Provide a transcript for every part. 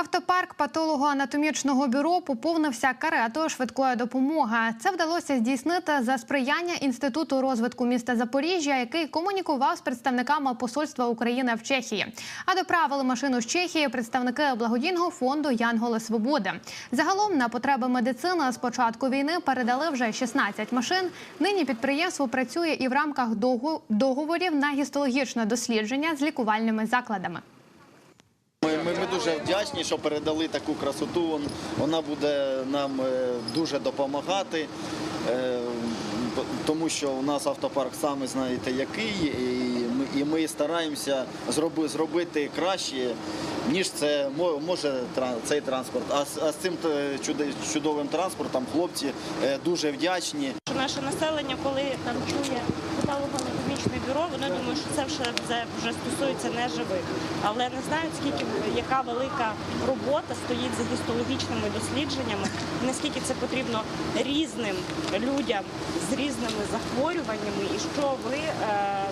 Автопарк патологоанатомічного бюро поповнився каретою швидкої допомоги. Це вдалося здійснити за сприяння інституту розвитку міста Запоріжжя, який комунікував з представниками посольства України в Чехії. А доправили машину з Чехії представники благодійного фонду Янголи Свободи. Загалом на потреби медицини з початку війни передали вже 16 машин. Нині підприємство працює і в рамках договорів на гістологічне дослідження з лікувальними закладами. Ми, ми, дуже вдячні, що передали таку красоту. Вона буде нам е, дуже допомагати, е, тому що у нас автопарк самі знаєте який, і ми, і ми стараємося зроби, зробити краще, ніж це може цей транспорт. А, з- а з цим е, чудовим транспортом хлопці дуже вдячні. наше населення, коли там чує бюро, вони думають, що це вже, вже стосується неживих. Але не знають, скільки яка велика робота стоїть за гістологічними дослідженнями, наскільки це потрібно різним людям з різними захворюваннями, і що ви е,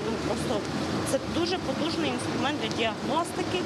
ну просто це дуже потужний інструмент для діагностики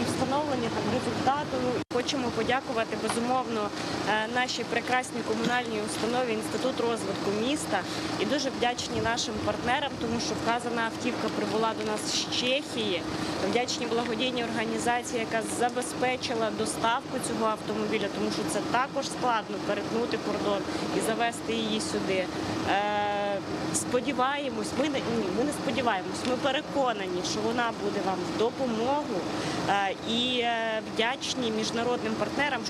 і встановлення там результату. Хочемо подякувати безумовно е, нашій прекрасній комунальній установі Інститут розвитку міста і дуже вдячні нашим партнерам, тому що вказана автівка прибула до нас з Чехії. Вдячні благодійній організації, яка забезпечила доставку цього автомобіля, тому що це також складно перетнути кордон і завести її сюди. Е, Сподіваємось, ми не ні, ми не сподіваємось. Ми переконані, що вона буде вам в допомогу е, і е, вдячні міжнародним партнерам.